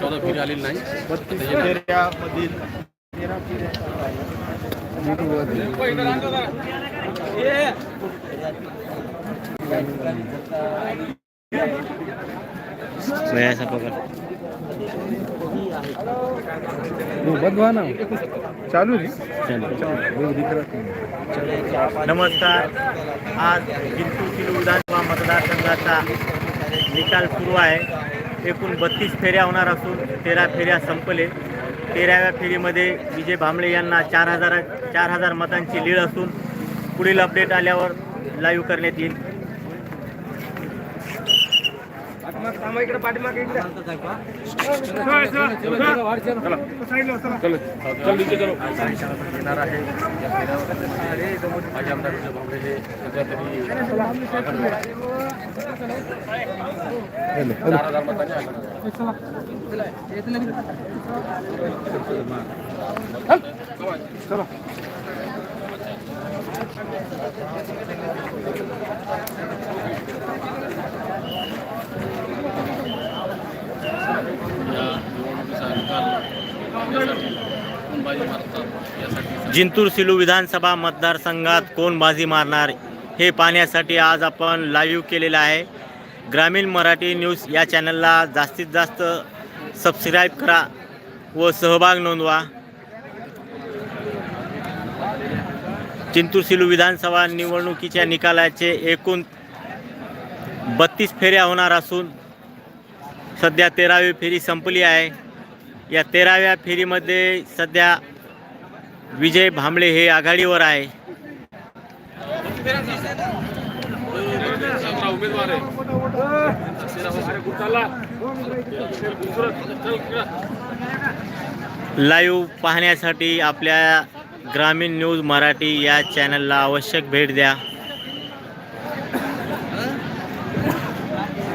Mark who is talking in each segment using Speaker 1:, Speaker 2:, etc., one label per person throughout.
Speaker 1: चौदा फेरी आलेली नाही
Speaker 2: बत्तीस
Speaker 1: आता येणार.
Speaker 2: फेऱ्यामधील तेरा
Speaker 3: वयाचा पगार
Speaker 2: बंद व्हा ना चालू रे
Speaker 3: नमस्कार आज जिंतूर किलो विधानसभा मतदारसंघाचा निकाल सुरू आहे एकूण बत्तीस फेऱ्या होणार असून तेरा फेऱ्या संपले. तेराव्या फेरीमध्ये विजय भांबळे यांना चार हजार चार हजार मतांची लीड असून पुढील अपडेट आल्यावर लाईव्ह करण्यात येईल.
Speaker 1: येणार आहे या फेऱ्यावर माझे आमदार विजय भांबरे हे सध्या तरी चार हजार मतांनी आघाडीवर आहे. या निवडणुकीचा निकाल लागण्यासाठी कोण बाजी मारतात यासाठी
Speaker 3: जिंतूर सिलू विधानसभा मतदारसंघात कोण बाजी मारणार हे पाहण्यासाठी आज आपण लाईव्ह केलेलं आहे. ग्रामीण मराठी न्यूज या चॅनलला जास्तीत जास्त सबस्क्राईब करा व सहभाग नोंदवा. जिंतूर सिलू विधानसभा निवडणुकीच्या निकालाचे एकूण बत्तीस फेऱ्या होणार असून सध्या तेरावी फेरी संपली आहे. या तेराव्या फेरीमध्ये सध्या विजय भांबळे हे आघाडीवर आहे. लाईव्ह पाहण्यासाठी आपल्या ग्रामीण न्यूज मराठी या चॅनलला आवश्यक भेट द्या.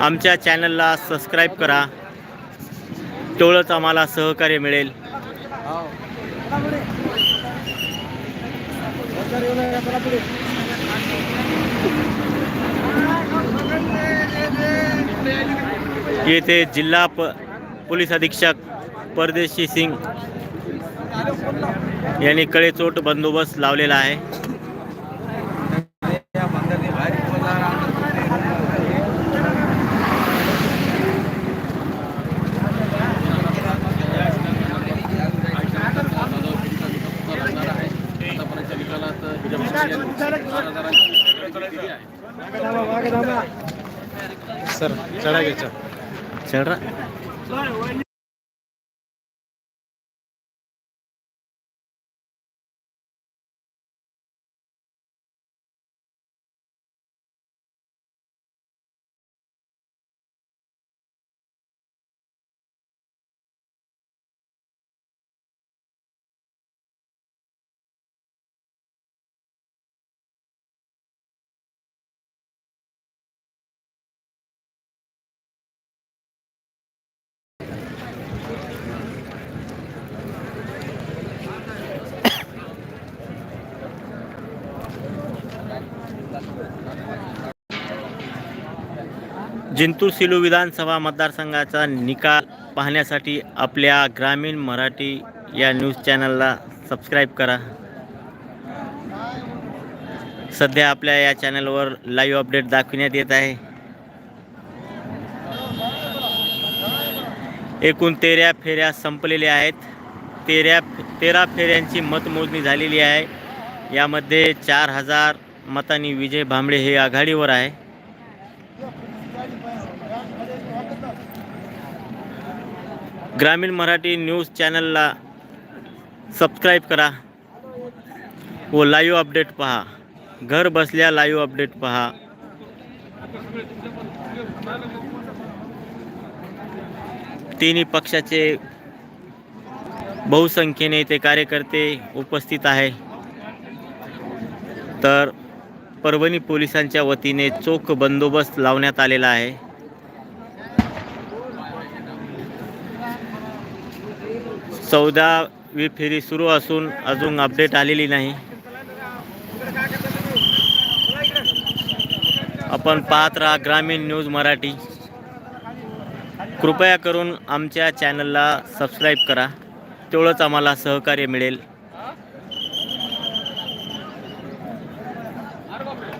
Speaker 3: आमच्या चॅनलला सबस्क्राईब करा. तेवढंच आम्हाला सहकार्य मिळेल. येथे जिल्हा प पोलीस अधीक्षक परदेशी सिंग यांनी कडेचोट बंदोबस्त लावलेला आहे
Speaker 1: आतापर्यंतच्या निकालात विजय भांबरे यांनी चार हजारांची फेरी आहे
Speaker 2: सर चढा घ्यायचा
Speaker 3: चल जिंतूर सिलू विधानसभा मतदारसंघाचा निकाल पाहण्यासाठी आपल्या ग्रामीण मराठी या न्यूज चॅनलला सबस्क्राईब करा. सध्या आपल्या या चॅनलवर लाईव्ह अपडेट दाखविण्यात येत आहे. एकूण तेरा फेऱ्या संपलेल्या आहेत. तेरा तेरा फेऱ्यांची मतमोजणी झालेली आहे. यामध्ये चार हजार मतांनी विजय भांबळे हे आघाडीवर आहे. ग्रामीण मराठी न्यूज चॅनलला सबस्क्राईब करा व लाईव्ह अपडेट पहा. घर बसल्या लाईव्ह अपडेट पहा. तिन्ही पक्षाचे बहुसंख्येने ते कार्यकर्ते उपस्थित आहे. तर परभणी पोलिसांच्या वतीने चोख बंदोबस्त लावण्यात आलेला आहे. चौदावी फेरी सुरू असून अजून अपडेट आलेली नाही. आपण पाहत राहा ग्रामीण न्यूज मराठी. कृपया करून आमच्या चॅनलला सबस्क्राईब करा. तेवढंच आम्हाला सहकार्य मिळेल.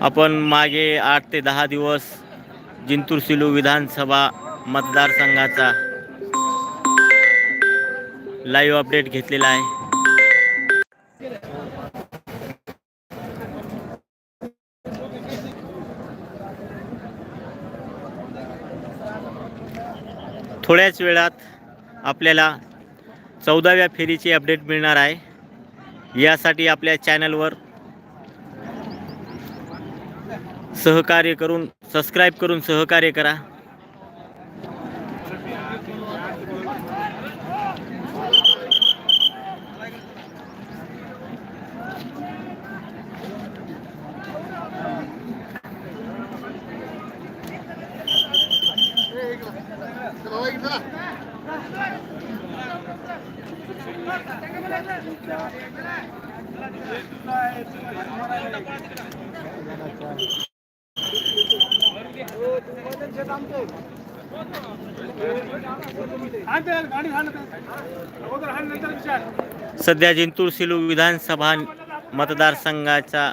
Speaker 3: आपण मागे आठ ते दहा दिवस जिंतूर सिलू विधानसभा मतदारसंघाचा लाईव्ह अपडेट घेतलेला आहे. थोड्याच वेळात आपल्याला चौदाव्या फेरीची अपडेट मिळणार आहे. यासाठी आपल्या चॅनलवर सहकार्य करून सबस्क्राईब करून सहकार्य करा. सध्या जिंतूर सिलू विधानसभा मतदारसंघाचा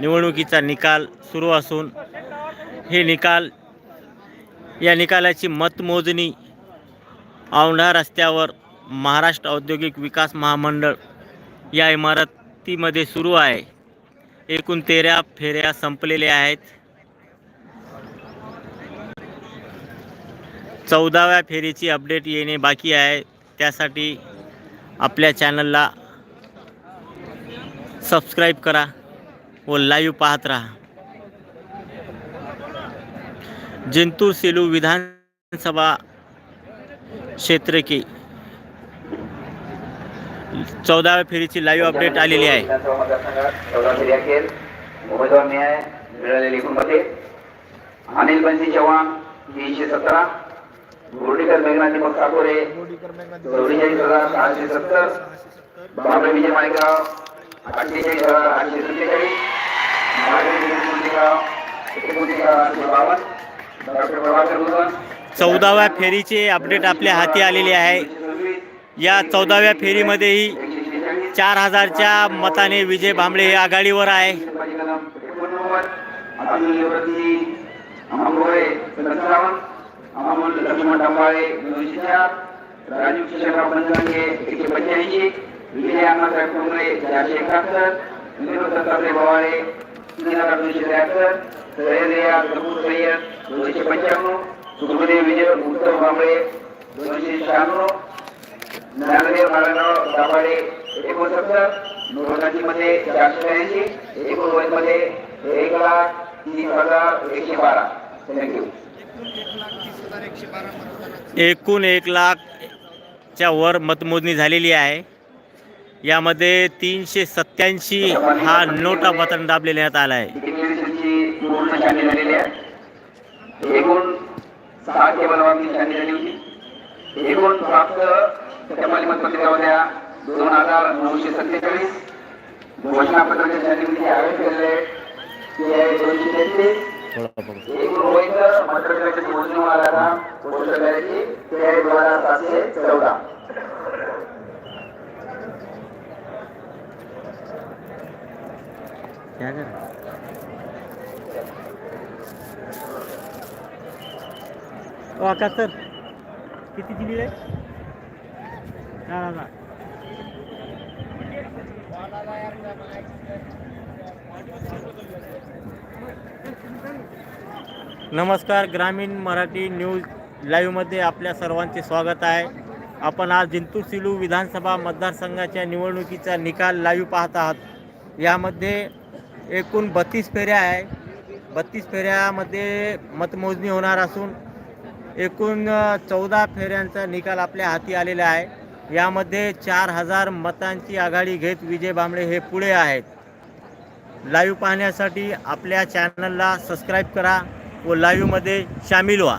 Speaker 3: निवडणुकीचा निकाल सुरू असून हे निकाल या निकालाची मतमोजणी औंढा रस्त्यावर महाराष्ट्र औद्योगिक विकास महामंडळ या इमारतीमध्ये सुरू आहे. एकूण तेरा फेऱ्या संपलेल्या आहेत. चौदाव्या फेरीची अपडेट येणे बाकी आहे. त्यासाठी आपल्या चॅनलला सबस्क्राईब करा व लाईव्ह पाहत राहा. जिंतूर सेलू विधानसभा क्षेत्र की चौदाव्या फेरीची लाईव्ह अपडेट आलेली आहे.
Speaker 4: उमेदवार न्याय मिळालेली मते अनिल बंसी चव्हाण तीनशे सतरा. बोर्डीकर मेघना दीपक ठाकोरे चौवेचाळीस हजार सहाशे सत्तर. बाबळे विजय माळेगाव अठ्ठेचाळीस हजार आठशे सत्तेचाळीस. एकोणतीस हजार आठशे बावन्न.
Speaker 3: चौदाव्या फेरीचे अपडेट आपल्या हाती आलेले आहे. या चौदाव्या फेरीमध्येही चार हजारच्या मताने विजय भांबळे हे आघाडीवर आहे.
Speaker 4: विजय दोनशे पंच्याण्णव सुखदेव विजय उत्तम भांबळे दोनशे शहाण्णव नारायणराव दाभाडे एकोणसत्तर नोटांची चारशे एकूण वयमध्ये एक लाख तीस हजार एकशे बारा. थँक्यू
Speaker 3: एकूण एक लाखच्या वर मतमोजणी झालेली आहे. यामध्ये तीनशे सत्याऐंशी हा नोटा बटन दाबलेण्यात आला आहे
Speaker 4: डिक्लेरेशनची पूर्ण छाननी झालेली आहे एकूण सहा टेबलवरती छाननी झाली होती एकूण प्राप्त टमाली मतपत्रिका होत्या दोन हजार नऊशे सत्तेचाळीस. घोषणापत्राच्या छाननीमध्ये आयोजित केलेले ते दोनशे तेहतीस. एकूण वैध मतदारांची मोजणी होणार आता पोस्टल ते आहे दोन हजार सातशे चौदा.
Speaker 3: आकाश सर किती दिली आहे चार हजार नमस्कार ग्रामीण मराठी न्यूज लाईव्हमध्ये आपल्या सर्वांचे स्वागत आहे. आपण आज जिंतूर सिलू विधानसभा मतदारसंघाच्या निवडणुकीचा निकाल लाईव्ह पाहत आहात. यामध्ये एकूण बत्तीस फेऱ्या आहे. बत्तीस फेऱ्यामध्ये मतमोजणी होणार असून एकूण चौदा फेऱ्यांचा निकाल आपल्या हाती आलेला आहे. यामध्ये चार हजार मतांची आघाडी घेत विजय भांबळे हे पुढे आहेत. लाईव्ह पाहण्यासाठी आपल्या चॅनलला सबस्क्राईब करा व लाईव्हमध्ये सामील व्हा.